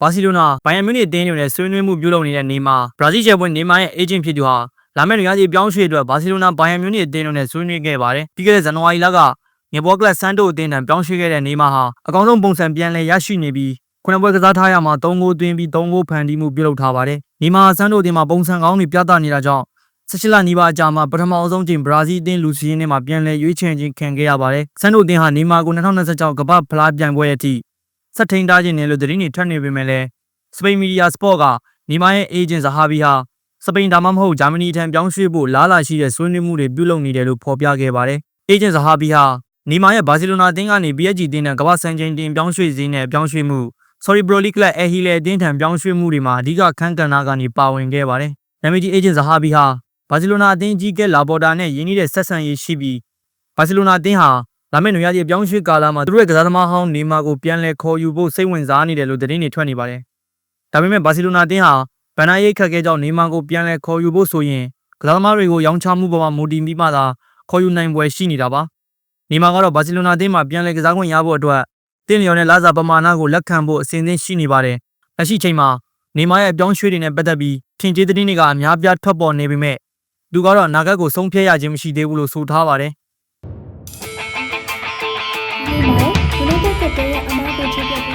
ဘာစီလိုနာဘိုင်ယန်မြူနစ်အသင်းတွေနဲ့ဆွေးနွေးမှုပြုလုပ်နေတဲ့နေမှာဘရာဇီးကျယ်ပွင့်နေမာရဲ့အေဂျင့်ဖြစ်သူဟာလာမယ့်နေရာကြီးပြောင်းရွှေ့အတွက်ဘာစီလိုနာဘိုင်ယန်မြူနစ်အသင်းတို့နဲ့ဆွေးနွေးခဲ့ပါတယ်ပြီးခဲ့တဲ့ဇန်နဝါရီလကငဘောကလပ်ဆန်တိုအသင်းတန်ပြောင်းရွှေ့ခဲ့တဲ့နေမာဟာအကောင်းဆုံးပုံစံပြန်လည်ရရှိနေပြီးခုနပွဲကစားထားရမှာ၃ဂိုးသွင်းပြီး၃ဂိုးဖန်တီးမှုပြုလုပ်ထားပါတယ်နေမာဆန်တိုအသင်းမှာပုံစံကောင်းတွေပြသနေတာကြောင့်16လနီးပါးအကြာမှာပထမအဆုံးချိန်ဘရာဇီးအသင်းလူစီရင်ထဲမှာပြန်လည်ရွေးချယ်ခြင်းခံခဲ့ရပါတယ်ဆန်တိုအသင်းဟာနေမာကို2026ကမ္ဘာဖလားပြိုင်ပွဲအထိ ဆက်ထိန်ထားခြင်းနဲ့လို့သတင်းတွေထွက်နေပေမဲ့လည်းစပိန်မီဒီယာစပေါ့ကနီမာရဲ့အေဂျင့်ဇဟာဘီဟာစပိန်ဒါမှမဟုတ်ဂျာမနီထံပြောင်းရွှေ့ဖို့လားလာရှိတဲ့ဆွေးနွေးမှုတွေပြုလုပ်နေတယ်လို့ဖော်ပြခဲ့ပါတယ်။အေဂျင့်ဇဟာဘီဟာနီမာရဲ့ဘာစီလိုနာအသင်းကနေ PSG အသင်းနဲ့ကမ္ဘာစံချိန်တင်ပြောင်းရွှေ့စည်းနဲ့ပြောင်းရွှေ့မှု Sorry Pro League Club အဟီလေအသင်းထံပြောင်းရွှေ့မှုတွေမှာအဓိကခန်းကဏ္ဍကနေပါဝင်ခဲ့ပါတယ်။နာမည်ကြီးအေဂျင့်ဇဟာဘီဟာဘာစီလိုနာအသင်းကြီးကဲလာပေါ်တာနဲ့ယင်းနေတဲ့ဆက်ဆံရေးရှိပြီးဘာစီလိုနာအသင်းဟာ လာမယ့်နွေရာသီအပြောင်းရွှေ့ကာလမှာသူတို့ရဲ့ကစားသမားဟောင်းနေမာကိုပြန်လည်ခေါ်ယူဖို့စိတ်ဝင်စားနေတယ်လို့သတင်းတွေထွက်နေပါတယ်။ဒါပေမဲ့ဘာစီလိုနာအသင်းဟာဗန်နာရိတ်ခတ်ခဲကြောင့်နေမန်ကိုပြန်လဲခေါ်ယူဖို့ဆိုရင်ကစားသမားတွေကိုရောင်းချမှုပေါ်မှာမူတည်ပြီးမှသာခေါ်ယူနိုင်ပွဲရှိနေတာပါနေမန်ကတော့ဘာစီလိုနာအသင်းမှာပြန်လဲကစားခွင့်ရဖို့အတွက်တင်းလျော်နဲ့လာစာပမာဏကိုလက်ခံဖို့အစဉ်အသင့်ရှိနေပါတယ်လက်ရှိချိန်မှာနေမန်ရဲ့အပြောင်းရွှေ့တွေနဲ့ပတ်သက်ပြီးထင်ကြေးသတင်းတွေကအများပြားထွက်ပေါ်နေပေမဲ့သူကတော့အနာဂတ်ကိုဆုံးဖြတ်ရခြင်းမရှိသေးဘူးလို့ဆိုထားပါတယ် ဒီမှာ United